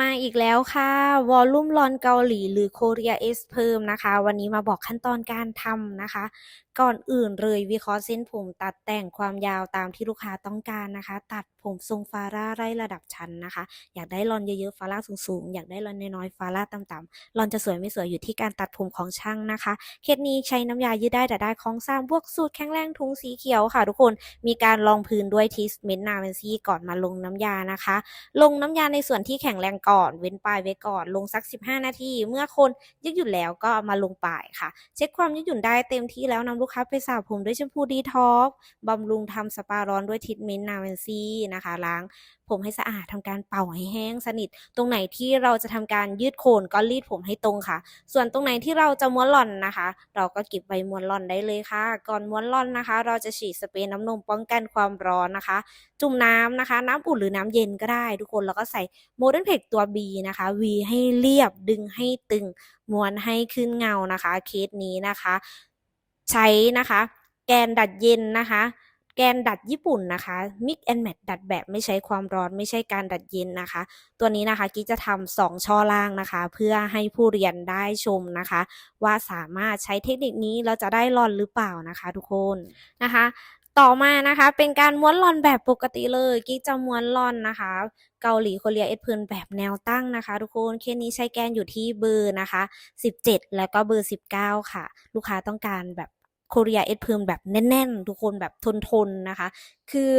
มาอีกแล้วค่ะวอลลุ่มลอนเกาหลีหรือ Korea S Perm นะคะ วันนี้มาบอกขั้นตอนการทำนะคะ ก่อนอื่นเลยวิเคราะห์เส้นผมตัดแต่งความยาวตามที่ลูกค้าต้องการนะคะ ตัดผมทรงฟาร่าไล่ระดับชั้นนะคะ อยากได้ลอนเยอะๆฟาร่าสูงๆ อยากได้ลอนน้อยๆฟาร่าต่ำๆลอนจะสวยไม่สวยอยู่ที่การตัดผมของช่างนะคะ เคสนี้ใช้น้ำยายืดได้แต่ได้ของซ้ำบวกสูตรแข็งแรงทุงสีเขียวค่ะ ทุกคนมีการรองพื้นด้วยทิสเมนนาเวนซี่ก่อนมาลงน้ำยานะคะ ลงน้ำยาในส่วนที่แข็งแรงก่อน เว้นปลายไว้ก่อน ลงสัก 15 นาที เมื่อคนยืดหยุ่นแล้วก็มาลงปลายค่ะ เช็คความยืดหยุ่นได้เต็มที่แล้วนำลูกค้าไปสระผมด้วยแชมพูดีท็อกบำรุงทำสปาร้อนด้วยทิทเมนต์นาเวนซีนะคะ ล้างผมให้สะอาดทำการเป่าให้แห้งสนิท ตรงไหนที่เราจะทำการยืดโคนก็รีดผมให้ตรงค่ะ ส่วนตรงไหนที่เราจะม้วนหล่อนนะคะ เราก็เก็บใบม้วนหล่อนได้เลยค่ะ ก่อนม้วนหล่อนนะคะ เราจะฉีดสเปรย์น้ำนมป้องกันความร้อนนะคะ จุ่มน้ำนะคะ น้ำอุ่นหรือน้ำเย็นก็ได้ทุกคนแล้วก็ใส่โมเดิร์นเพกตัว B นะคะ V ให้เรียบดึงให้ตึงม้วนให้ขึ้นเงานะคะเคสนี้นะคะ ใช้นะคะ แกนดัดเย็นนะคะ แกนดัดญี่ปุ่นนะคะ Mix and Match ดัดแบบไม่ใช้ความร้อนไม่ใช่การดัดเย็นนะคะ ตัวนี้นะคะกิ๊กจะทำสองช่อล่างนะคะ เพื่อให้ผู้เรียนได้ชมนะคะ ว่าสามารถใช้เทคนิคนี้แล้วจะได้รอนหรือเปล่านะคะทุกคนนะคะต่อมานะคะเป็นการม้วนลอนแบบปกติเลยกิ๊กจะม้วนลอนนะคะ เกาหลีโคเรียเอสเพิร์นแบบแนวตั้งนะคะ ทุกคนเคสนี้ใช้แกนอยู่ที่เบอร์นะคะ 17 แล้วก็เบอร์ 19 ค่ะ ลูกค้าต้องการแบบ โคเรียเอสเพิร์นแบบแน่น ๆ ทุกคนแบบทนๆนะคะ คือ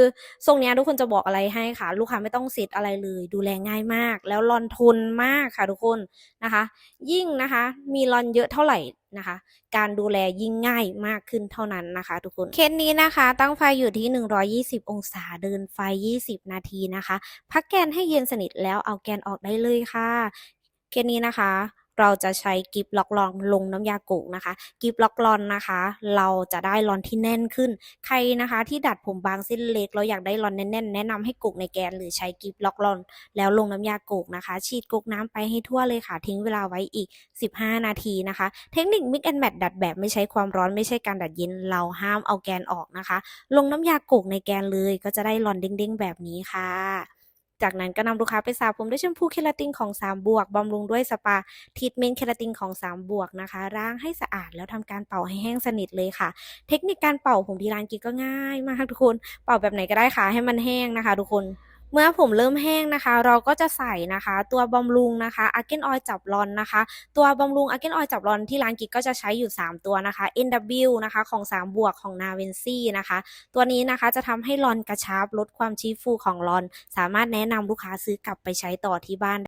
ทรงนี้ทุกคนจะบอกอะไรให้ค่ะ ลูกค้าไม่ต้องเซตอะไรเลย ดูแลง่ายมาก แล้วลอนทนมากค่ะทุกคนนะคะ ยิ่งนะคะ มีลอนเยอะเท่าไหร่นะคะ การดูแลยิ่งง่ายมากขึ้นเท่านั้นนะคะ ทุกคนเคสนี้นะคะ ตั้งไฟอยู่ที่ 120 องศาเดินไฟ 20 นาทีนะคะ พักแกนให้เย็นสนิทแล้วเอาแกนออกได้เลยค่ะเคสนี้นะคะ เราจะใช้กิฟล็อกลอนลงน้ำยาโกกนะคะ กิฟล็อกลอนนะคะ เราจะได้ลอนที่แน่นขึ้น ใครนะคะที่ดัดผมบางเส้นเล็กแล้วอยากได้ลอนแน่นๆ แนะนำให้โกกในแกนหรือใช้กิฟล็อกลอน แล้วลงน้ำยาโกกนะคะ ฉีดโกกน้ำไปให้ทั่วเลยค่ะ ทิ้งเวลาไว้อีก 15 นาทีนะคะ เทคนิค Mix and Match ดัดแบบไม่ใช้ความร้อนไม่ใช่การดัดเย็นเราห้ามเอาแกนออกนะคะ ลงน้ำยาโกกในแกนเลยก็จะได้ลอนเด้งๆแบบนี้ค่ะ จากนั้นก็นำลูกค้าไปสระผมด้วยแชมพูเคลาตินของ 3 บวกบำรุงด้วยสปาทรีทเมนต์เคลาตินของ 3 บวกนะคะล้างให้สะอาดแล้วทำการเป่าให้แห้งสนิทเลยค่ะ เทคนิคการเป่าผมที่ร้านกิ๊กก็ง่ายมากทุกคน เป่าแบบไหนก็ได้ค่ะให้มันแห้งนะคะ ทุกคน เมื่อผมเริ่มแห้งนะคะ เราก็จะใส่นะคะ ตัวบำรุงนะคะอาร์เกนออยจับรอนนะคะ ตัวบำรุงอาร์เกนออยจับรอนที่ร้านกิ๊กก็จะใช้อยู่ 3 ตัวนะคะ NW นะคะของ 3 บวกของนาเวนซี่นะคะ ตัวนี้นะคะจะทำให้รอนกระชับลดความชี้ฟูของรอน สามารถแนะนำลูกค้าซื้อกลับไปใช้ต่อที่บ้าน